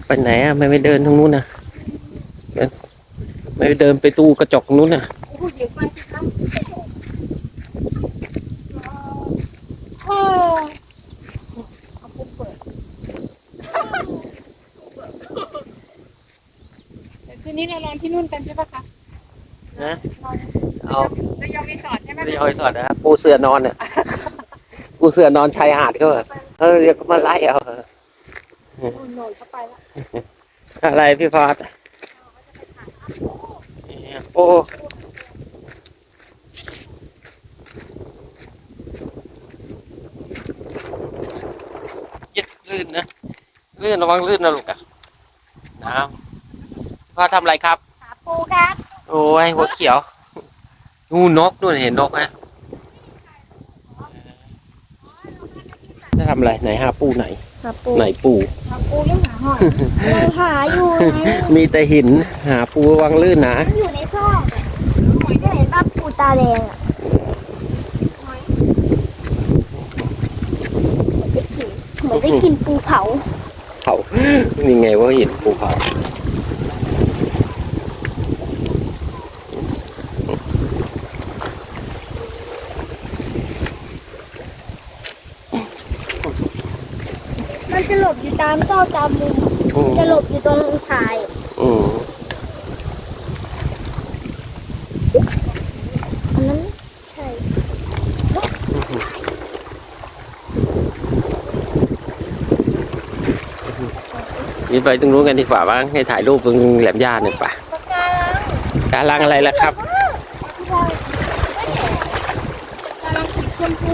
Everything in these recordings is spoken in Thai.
เอาไปไหนอะไม่ไปเดินตรงนู้นน่ะเดินไม่ไปเดินไปตู้กระจกตรงนู้นน่ะผู้หญิงไปสิครับโอ้เอาปุ๊บเปิดเดี๋ยวคืนนี้เรานอนที่นู่นกันใช่ปะคะนะนอนเอาระยองรีสอร์ทใช่ไหมไม่ยอยสอดนะครับปูเสือนอนเนี่ยปูเสือนอนชายหาดก็แบบเออเดี๋ยวก็มาไล่เอา โอ้ยโหนนเข้าไปแล้วอะไรพี่พอดโอ้ยึดลื่นนะลื่นระวังลื่นนะลูกอะน้ำพ่อทำอะไรครับหาปูครับ โอ้ยหัวเขียวนู่นนกนู่นเห็นนกไหมจะทำอะไรไหนหาปูไหน หาปูไหนปูหาปูหรือหาหอยเราหาอยู่ไงมีแต่หินหาปูระวังลื่นนะมันอยู่ในซอกอะหอยจะเห็นว่าปูตาแดงอะหอยเหมือนได้กินปูเผา เขานี่ไงว่าหินปูเขา มันจะหลบอยู่ ตามซอกตามมุมอะอืมจะหลบอยู่ตรงทราย อืมอันนั้นใช่นี่ไปตรงนู้นกันดีกว่าบ้างให้ถ่ายรูปตรงแหลมย่าหนึ่งป่ะปากการังการลังอะไรล่ะครับพี่บอยการังสีชมพู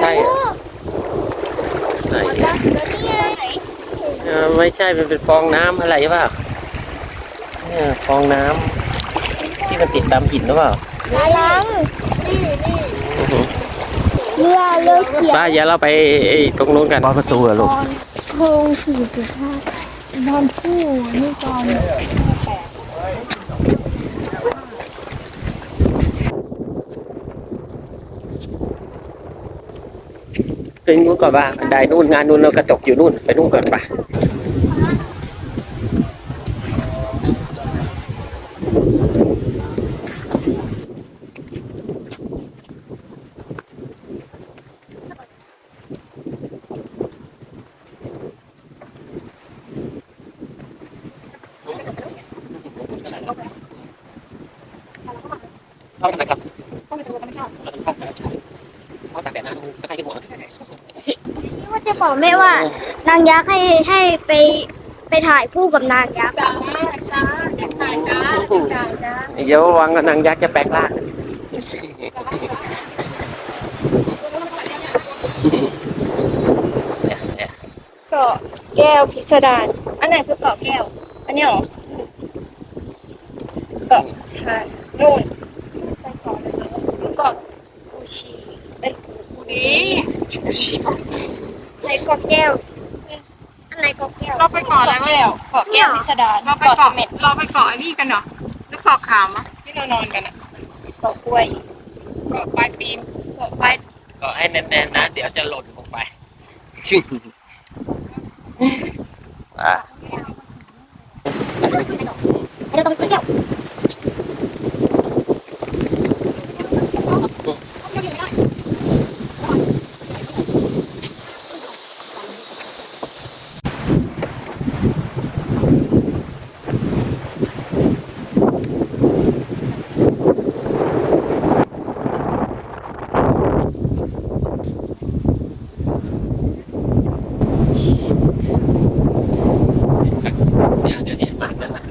ใช่เหรอ ไหนแล้วนี่ไงเออไม่ใช่มันเป็นฟองน้ำอะไรเปล่าเนี่ยฟองน้ำที่มันติดตามหินหรือเปล่าการังนี่นี่อือหือเรือเรือเขียวป้าอย่าเราไปไอ้ตรงนู้นกันประตูอะลูกตอนโคงสี่สิบห้าตอนผู้นี่ตอนแปด ไปนู้นก่อนป่ะบันได้นู่นงานนู่นเรากระจกอยู่นู่นไปนู่นก่อนป่ะเขาทางไหนครับต้องไปสำรวจธรรมชาติเข้าทางไหนใช่ เข้าทางไหนนะก็ใกล้ขึ้นหัวว่าจะบอกแม่ว่า นางยักษ์ให้ให้ไปไปถ่ายคู่กับนางยักษ์จ้าจ้าอยากถ่ายจ้าอยากถ่ายจ้าเดี๋ยวระวังนางยักษ์จะแปลงร่างเกาะแก้วพิสดารอันไหนคือเกาะแก้ว อันนี้หรอเกาะชายนู่นเกาะกูชีเอ้ย กูดีไหนกอกแก้ว อันไหนกอกแก้วเราไปเกาะอะไรมาแล้วเกาะแก้วพิสดารเราไปเกาะเสเกาะม็ดเราไปเกาะไอ้นี่กันเหรอแล้วเกาะขามอะที่เรานอนกันอะเกาะกล้วยเกาะปลายปีนเกาะไปก็ให้แน่นๆนะ เดี๋ยวจะหล่นลงไปอะเดี๋ยวต้องไปแก้ว เดี๋ยวเดี๋ยวนี้มาแล้วนะ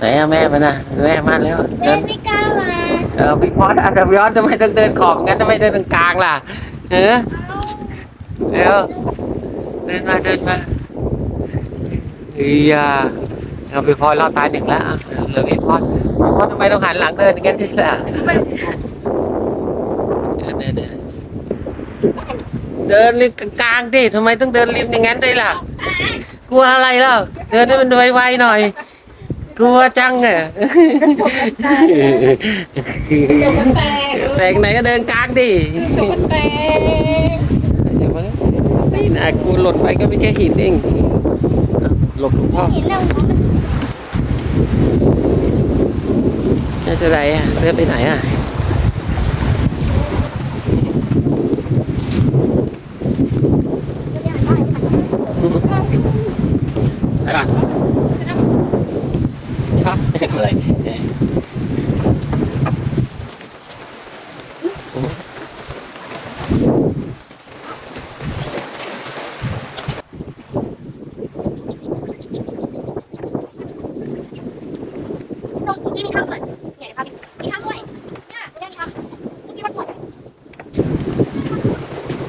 ไหนอะแม่มันนะแม่มาแล้วแม่เดินไม่กล้ามาเออพี่พอดอาจจะย้อนทำไมต้องเดินขอบงั้นทำไมเดินตรงกลางล่ะเออเดี๋ยวเดินมาเดินมาเฮียเราพี่พอดเราตายหนึ่งแล้วอะเหลือพี่พอดพี่พอดทำไมต้องหันหลังเดินอย่างนั้นที่ล่ะเดินเดินเดินเดินริมกลางๆดิทำไมต้องเดินริมอย่างนั้นด้วยล่ะ กลัวอะไรเล่าเดินให้มันไวๆหน่อย กลัวจังอะจกแตกแตกไหนก็เดินกลางดิจกแตกอย่ามาไม่น่ากลัวหล่นไปก็ไม่แค่หินเองหลบหลวงพ่อเห็นแล้วจะจะไรอะเดินไปไหนอะไหนบ้างครับไม่ใช่ทำอะไร ตรงเมื่อกี้มีถ้ำด้วยเนี่ยครับมีถ้ำด้วยเนี่ยตรงนี้มีถ้ำเมื่อกี้มันหมด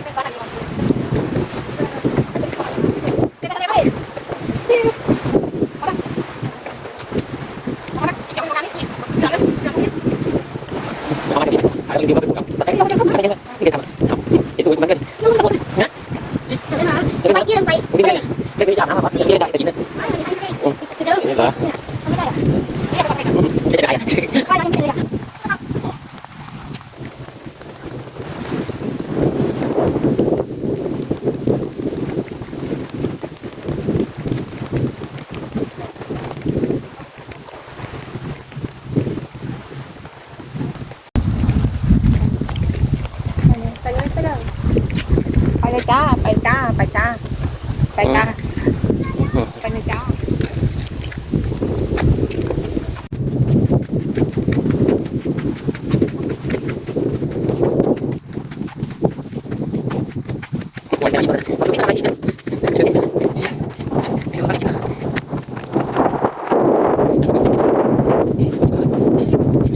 เป็นก้อนอะไรวะเป็นอะไรวะเอามาดิหาเรื่องดีมาเป็นกับแต่ไม่ต้องทำอะไรเลยนี่จะทำทำไอ้ตัวมันก็นะไปยืนไปไม่ได้ไม่ได้จับนะมันไม่ได้แต่ยินนะ เดี๋ยว นี่เหรอ ไม่ได้ ไม่ใช่ไร ใครยังไม่เลย ไปเลยไปเลย ไปเลยจ้า ไปจ้า ไปจ้า ไปจ้า ไปเลยจ้า วันนี้วันนี้ทำอะไรกิน ยัง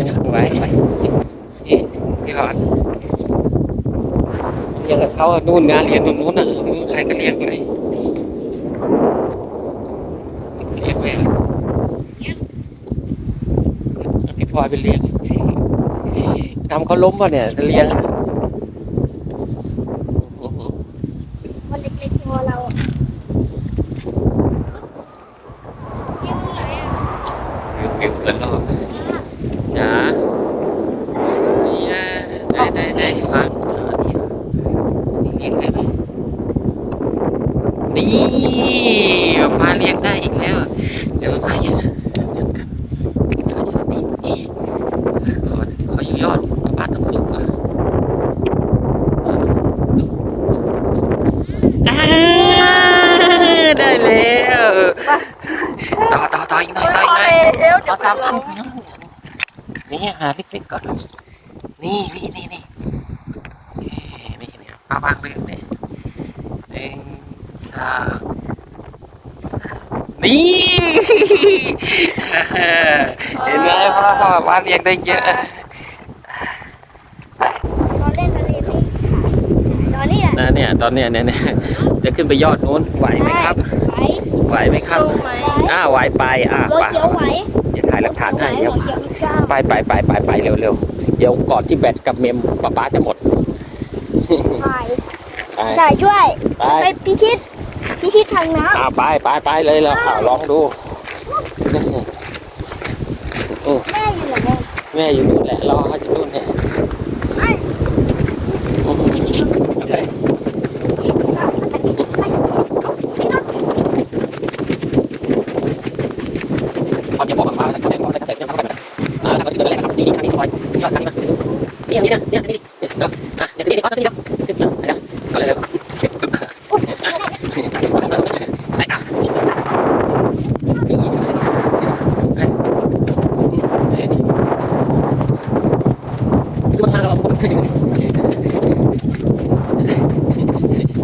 ไงไว้ไว้พี่พอดยังกับเขานู่นงานเลี้ยนู่นนู่นน่ะใครก็เลี้ยงไปเลี้ยงไปพี่พลอยไปเลี้ยงทำเขาล้มป่ะเนี่ยเลี้ยงคนเล็กๆที่เรายังไหน อะวิววิวเกินรอบจ๋านี่นะได้ได้ได้ฟังเลี้ยงได้ไหมนี่มาเลี้ยงได้อีกแล้ว เดี๋ยวมาอย่าเดี๋ยวกันเขาจะนี่นี่ขอขออยู่ยอดป้าต้องสูงกว่าอ่าได้แล้วต่อต่อต่ออีกหน่อย ต่ออีกหน่อยขอสามอันนี่หาเล็กๆก่อน นี่นี่นี่นี่นี่นี่ป้าวางเลยเนี่ยหนึ่งสองสามนี่เห็นไหมพ่อพ่อวาดเรียงได้เยอะตอนเล่นทะเลนี่ตอนนี้แหละนะเนี่ยตอนเนี้ยเนี่ยเนี่ยจะขึ้นไปยอดนู้นไหวไหมครับ ไหวไหวไหมครับ ไหวอ้าไหวไปอ่าหัวไปเขียวไหวจะถ่ายหลักฐานให้หัเดี๋ยววเขียวมีก้าวไปไปไปไปไปเร็วเร็วเดี๋ยวก่อนที่แบตกับเมมป๊าป๊าจะหมดไหวไปจ่ายช่วยไปไปพิชิตพิชิตทางน้อ่าไปไปไปเลยแล้วอ่าลองดูำแม่อยู่ไหนแม่อยู่นู่นแหละรอเขาอยู่นู่นเนี่ยอืมเอาเลยพอจะบอกมาแต่ก็แต่ก็แต่ก็แต่ก็แต่อ่าทำที่ตัวแรกครับนี่ทางนี้คอยยอดทางนี้มา นี่นี่นะนี่นี่นี่เนาะอะเดี๋ยวนี้ก็นี่เนาะขึ้นมาเดี๋ยวก็เลยไปอะมันทางเราผมถึง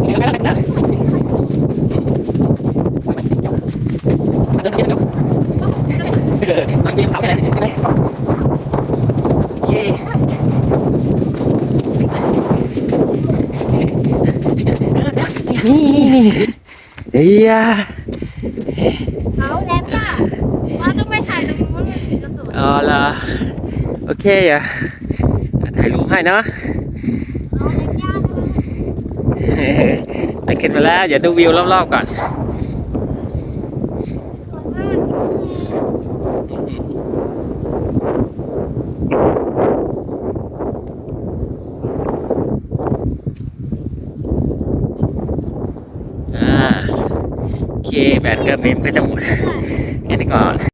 เดี๋ยวกันนะเดินเดี๋ยวมันมีเขาอะไรใช่ไหมเย่นี่นี่ เฮียเอาแล้วป่ะว่าต้องไปถ่ายตรงนู้นมันถึงจะสวยอ๋อเหรอโอเคอะถ่ายรูปให้เนาะเอาแล้วย่าได้ขึ้นมาแล้ว เดี๋ยวดูวิวรอบๆก่อน อ่าโอ เคแบตก็เมมก็จะหมดแค่นี้ก่อน